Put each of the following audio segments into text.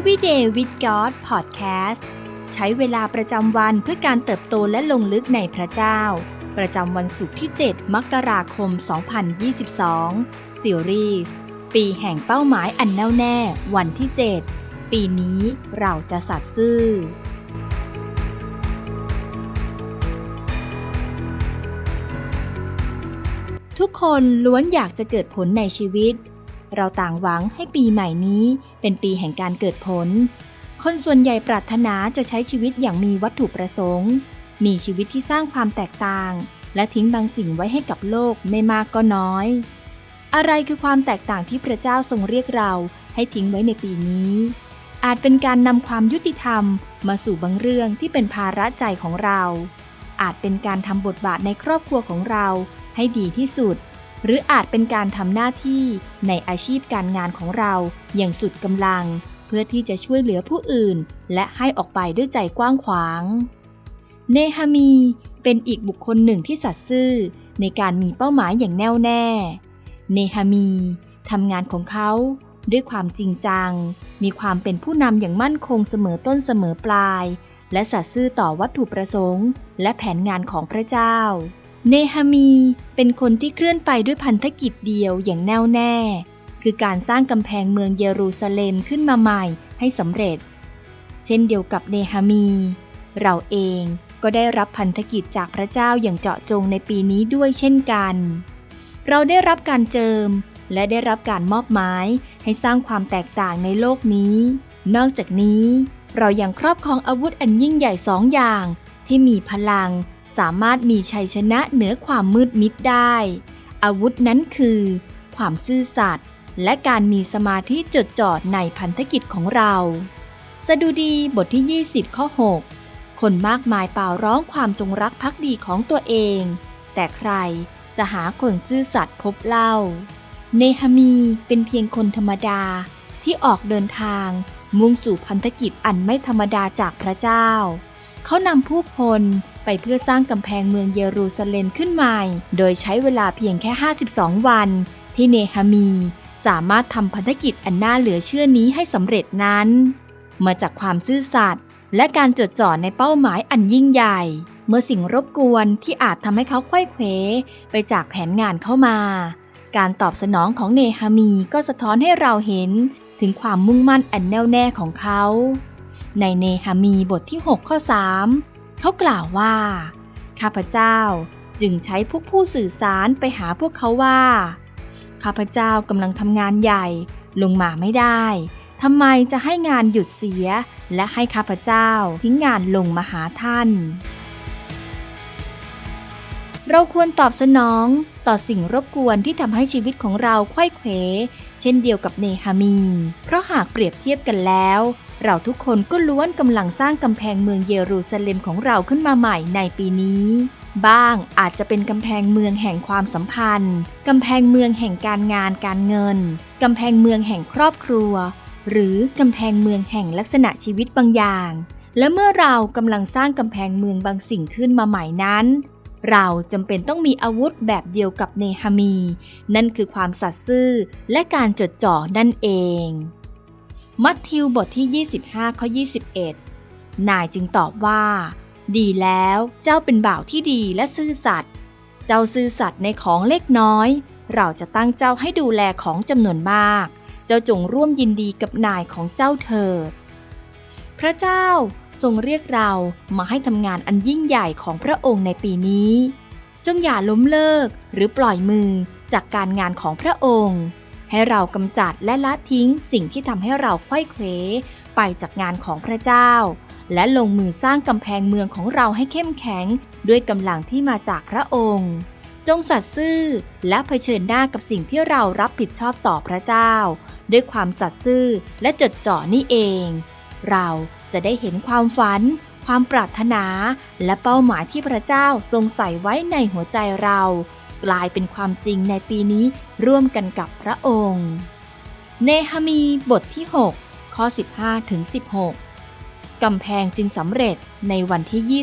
Everyday with God Podcast ใช้เวลาประจำวันเพื่อการเติบโตและลงลึกในพระเจ้า ประจำวันศุกร์ที่ 7 มกราคม 2022 ซีรีส์ปีแห่งเป้าหมายอันแน่วแน่วันที่ 7 ปีนี้เราจะสัตย์ซื่อทุกคนล้วนอยากจะเกิดผลในชีวิต เราต่างหวังให้ปีใหม่นี้เป็นปีแห่งการเกิดผล คนส่วนใหญ่ปรารถนาจะใช้ชีวิตอย่างมีวัตถุประสงค์ มีชีวิตที่สร้างความแตกต่าง และทิ้งบางสิ่งไว้ให้กับโลกไม่มากก็น้อย อะไรคือความแตกต่างที่พระเจ้าทรงเรียกเราให้ทิ้งไว้ในปีนี้ อาจเป็นการนำความยุติธรรมมาสู่บางเรื่องที่เป็นภาระใจของเรา อาจเป็นการทำบทบาทในครอบครัวของเราให้ดีที่สุด หรืออาจเป็นการทำหน้าที่ในอาชีพการงานของเราอย่างสุดกำลัง เพื่อที่จะช่วยเหลือผู้อื่น และให้ออกไปด้วยใจกว้างขวาง เนฮามีเป็นอีกบุคคลหนึ่งที่สัตย์ซื่อในการมีเป้าหมายอย่างแน่วแน่ เนฮามีทำงานของเขาด้วยความจริงจัง มีความเป็นผู้นำอย่างมั่นคงเสมอต้นเสมอปลาย และสัตย์ซื่อต่อวัตถุประสงค์ และแผนงานของพระเจ้า เนฮามีเป็นคนที่เคลื่อนไปด้วยพันธกิจเดียวอย่างแน่วแน่ คือการสร้างกำแพงเมืองเยรูซาเล็มขึ้นมาใหม่ให้สำเร็จ เช่นเดียวกับเนฮามี เราเองก็ได้รับพันธกิจจากพระเจ้าอย่างเจาะจงในปีนี้ด้วยเช่นกัน เราได้รับการเจิมและได้รับการมอบหมายให้สร้างความแตกต่างในโลกนี้ นอกจากนี้ เรายังครอบครองอาวุธอันยิ่งใหญ่สองอย่างที่มีพลัง สามารถมีชัยชนะเหนือความมืดมิดได้ อาวุธนั้นคือ ความซื่อสัตย์และการมีสมาธิจดจ่อในพันธกิจของเรา สดุดีบทที่ 20 ข้อ 6 คนมากมายเป่าร้องความจงรักภักดีของตัวเอง แต่ใครจะหาคนซื่อสัตย์พบเล่า เนฮามีเป็นเพียงคนธรรมดาที่ออกเดินทาง มุ่งสู่พันธกิจอันไม่ธรรมดาจากพระเจ้า เขานำผู้คนไปเพื่อสร้างกำแพงเมืองเยรูซาเล็มขึ้นใหม่ โดยใช้เวลาเพียงแค่ 52 วัน ที่เนฮามีสามารถทำพันธกิจอันน่าเหลือเชื่อนี้ให้สำเร็จนั้น มาจากความซื่อสัตย์และการจดจ่อในเป้าหมายอันยิ่งใหญ่ เมื่อสิ่งรบกวนที่อาจทำให้เขาควยเขวไปจากแผนงานเข้ามา การตอบสนองของเนฮามีก็สะท้อนให้เราเห็นถึงความมุ่งมั่นอันแน่วแน่ของเขา ในเนฮามีบทที่ 6 ข้อ 3 เขากล่าวว่า ข้าพเจ้าจึงใช้พวกผู้สื่อสารไปหาพวกเขาว่า ข้าพเจ้ากำลังทำงานใหญ่ลงมาไม่ได้ทำไมจะให้งานหยุดเสีย และให้ข้าพเจ้าทิ้งงานลงมาหาท่าน เราควรตอบสนองต่อสิ่งรบกวนที่ทำให้ชีวิตของเราควยเขวเช่นเดียวกับเนฮามี เพราะหากเปรียบเทียบกันแล้ว เราทุกคนก็ล้วนกำลังสร้างกำแพงเมืองเยรูซาเล็มของเราขึ้นมาใหม่ในปีนี้ บ้างอาจจะเป็นกำแพงเมืองแห่งความสัมพันธ์กำแพงเมืองแห่งการงานการเงินกำแพงเมืองแห่งครอบครัว หรือกำแพงเมืองแห่งลักษณะชีวิตบางอย่าง และเมื่อเรากำลังสร้างกำแพงเมืองบางสิ่งขึ้นมาใหม่นั้นเราจำเป็นต้องมีอาวุธแบบเดียวกับเนฮามี นั่นคือความสัตย์ซื่อและการจดจ่อนั่นเอง มัทธิวบทที่ 25 ข้อ 21 นายจึงตอบว่า ดีแล้วเจ้าเป็นบ่าวที่ดีและซื่อสัตย์เจ้าซื่อสัตย์ในของเล็กน้อย เราจะตั้งเจ้าให้ดูแลของจำนวนมาก เจ้าจงร่วมยินดีกับนายของเจ้าเถิดพระเจ้าทรงเรียกเรามาให้ทำงานอันยิ่งใหญ่ของพระองค์ในปีนี้ จงอย่าล้มเลิกหรือปล่อยมือจากการงานของพระองค์ ให้เรากำจัดและละทิ้งสิ่งที่ทำให้เราควยเขวไปจากงานของพระเจ้า และลงมือสร้างกำแพงเมืองของเราให้เข้มแข็ง ด้วยกำลังที่มาจากพระองค์ จงสัตย์ซื่อและเผชิญหน้ากับสิ่งที่เรารับผิดชอบต่อพระเจ้า ด้วยความสัตย์ซื่อและจดจ่อนี่เอง เราจะได้เห็นความฝัน ความปรารถนา และเป้าหมายที่พระเจ้าทรงใส่ไว้ในหัวใจเรา กลายเป็นความจริงในปีนี้ร่วมกันกับพระองค์ เนฮามีบทที่ 6 ข้อ 15ถึง16 กำแพงจึงสำเร็จในวันที่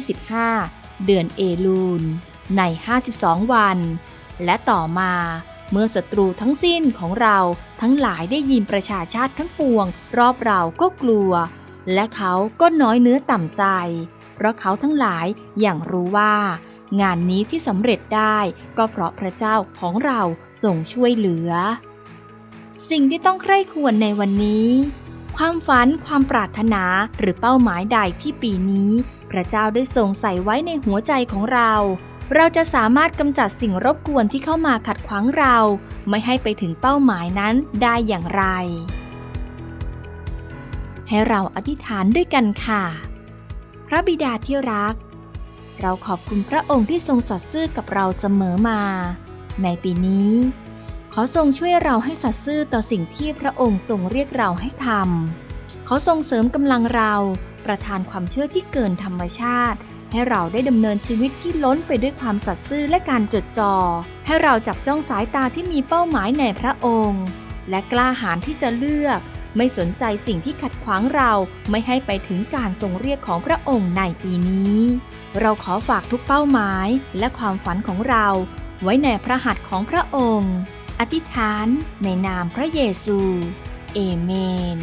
25 เดือนเอลูน ใน 52 วัน และต่อมาเมื่อศัตรูทั้งสิ้นของเราทั้งหลายได้ยินประชาชาติทั้งปวง รอบเราก็กลัว และเขาก็น้อยเนื้อต่ำใจ เพราะเขาทั้งหลายอย่างรู้ว่า งานนี้ที่สำเร็จได้ก็เพราะพระเจ้าของเราทรงช่วยเหลือ สิ่งที่ต้องใคร่ควรในวันนี้ ความฝันความปรารถนาหรือเป้าหมายใดที่ปีนี้ พระเจ้าได้ทรงใส่ไว้ในหัวใจของเรา เราจะสามารถกำจัดสิ่งรบกวนที่เข้ามาขัดขวางเรา ไม่ให้ไปถึงเป้าหมายนั้นได้อย่างไร ให้เราอธิษฐานด้วยกันค่ะ พระบิดาที่รัก เราขอบคุณพระองค์ที่ทรงสัตย์ซื่อกับเราเสมอมา ในปีนี้ ขอทรงช่วยเราให้สัตย์ซื่อต่อสิ่งที่พระองค์ทรงเรียกเราให้ทำขอทรงเสริมกำลังเราประทานความเชื่อที่เกินธรรมชาติ ให้เราได้ดำเนินชีวิตที่ล้นไปด้วยความสัตย์ซื่อและการจดจอ่อให้เราจับจ้องสายตาที่มีเป้าหมายในพระองค์ และกล้าหาญที่จะเลือก ไม่สนใจสิ่งที่ขัดขวางเราไม่ให้ไปถึงการทรงเรียกของพระองค์ในปีนี้ เราขอฝากทุกเป้าหมายและความฝันของเราไว้ในพระหัตถ์ของพระองค์ อธิษฐานในนามพระเยซู เอเมน